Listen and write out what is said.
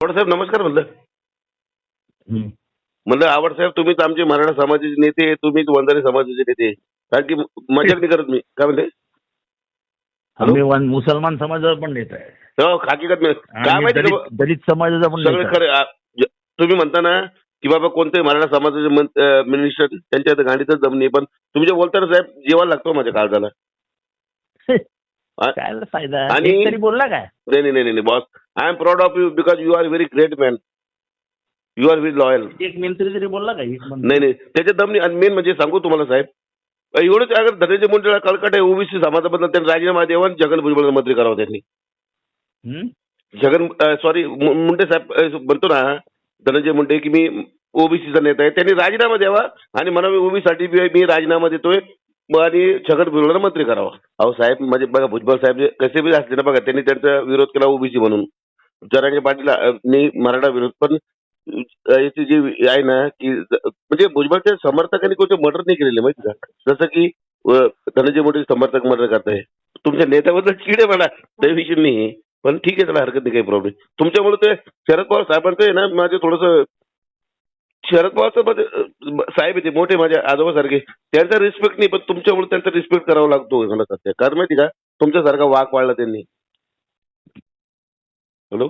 आवड साहेब नमस्कार म्हणलं. हम्म. म्हणलं आवड साहेब तुम्हीच आमचे मराठा समाजाचे नेते तुम्हीच वंजारी समाजाचे नेते. कारण की मजाक नाही करत मी. काय म्हणते हॅलो? आम्ही वन- मुसलमान समाजाचा पण नेता आहे. हो हकीकत मी काय आणि माहिती का दलित दलित समाजाचा पण सगळे नेता आहे. खरे आ, ज- तुम्ही म्हणता ना की बाबा कोणते मराठा समाजाचे मिनिस्टर त्यांच्या गाडीतच नाही पण तुम्ही जे बोलता ना साहेब जेवायला लागतो माझ्या काळजाला. काय फायदा? आणि- बोलला काय? नाही नाही नाही नाही boss I am proud of you because you are very great man you are very loyal एक मंत्री तरी बोलला का एक मंत्री? नाही नाही. त्याच्या दम नाही आणि मेन म्हणजे सांगू तुम्हाला साहेब. एवढंच अगर धनंजय मुंडेला कळकट आहे ओबीसी समाजाबद्दल त्यांनी राजीनामा द्यावा आणि जगन भुजबळ मंत्री करावं त्यांनी? जगन सॉरी मुंडे साहेब म्हणतो ना धनंजय मुंडे की मी ओबीसीचा नेता आहे त्यांनी राजीनामा द्यावा आणि म्हणा मी ओबीसाठी मी राजीनामा देतोय. मग आणि छगन भुजबळला मंत्री करावा. अहो साहेब म्हणजे बघा भुजबळ साहेब जे कसे बी असले ना बघा त्यांनी त्यांचा विरोध केला ओबीसी म्हणून. जरांगे पाटील मराठा विरोध पण याची जी आहे ना की म्हणजे भुजबळच्या समर्थकांनी कोणते मर्डर नाही केलेले माहिती का? जसं की धनंजय मोठे समर्थक मर्डर करताय. तुमच्या नेत्याबद्दल चिड आहे मला त्या विषय नाही पण ठीक आहे त्याला हरकत नाही काही प्रॉब्लेम तुमच्यामुळे ते शरद पवार साहेबांचं आहे ना माझे थोडस शरद पवार साहेब येते ते मोठे माझ्या आजोबासारखे. त्यांचा रिस्पेक्ट नाही पण तुमच्यामुळे त्यांचा रिस्पेक्ट करावा लागतो मला सध्या कारण माहिती का? तुमच्यासारखा वाघ पाळला त्यांनी. हॅलो